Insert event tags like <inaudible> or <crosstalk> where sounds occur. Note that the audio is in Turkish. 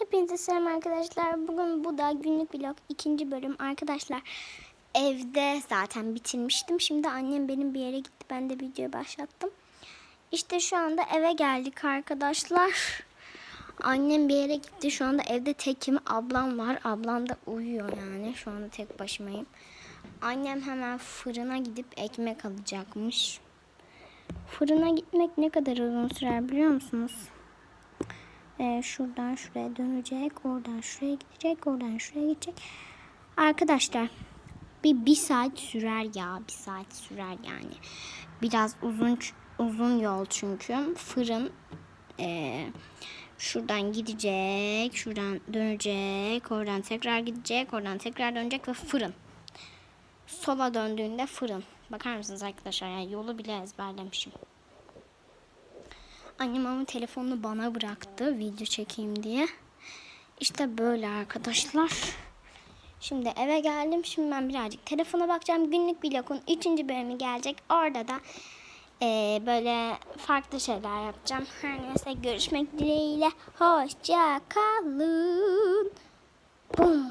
Hepinize selam arkadaşlar. Bugün bu da günlük vlog ikinci bölüm arkadaşlar. Evde zaten bitirmiştim. Şimdi annem benim bir yere gitti. Ben de videoyu başlattım. İşte şu anda eve geldik arkadaşlar. <laughs> Annem bir yere gitti. Şu anda evde tekim. Ablam var. Ablam da uyuyor yani. Şu anda tek başımayım. Annem hemen fırına gidip ekmek alacakmış. Fırına gitmek ne kadar uzun sürer biliyor musunuz? Ee, şuradan şuraya dönecek, oradan şuraya gidecek, oradan şuraya gidecek. Arkadaşlar bir bir saat sürer ya, bir saat sürer yani. Biraz uzun uzun yol çünkü fırın ee, şuradan gidecek, şuradan dönecek, oradan tekrar gidecek, oradan tekrar dönecek ve fırın. Sola döndüğünde fırın. Bakar mısınız arkadaşlar? Yani yolu bile ezberlemişim. Annem ama telefonunu bana bıraktı video çekeyim diye. İşte böyle arkadaşlar. Şimdi eve geldim. Şimdi ben birazcık telefona bakacağım. Günlük vlogun 3. bölümü gelecek. Orada da eee, böyle farklı şeyler yapacağım. Her neyse görüşmek dileğiyle. Hoşça kalın. Bum.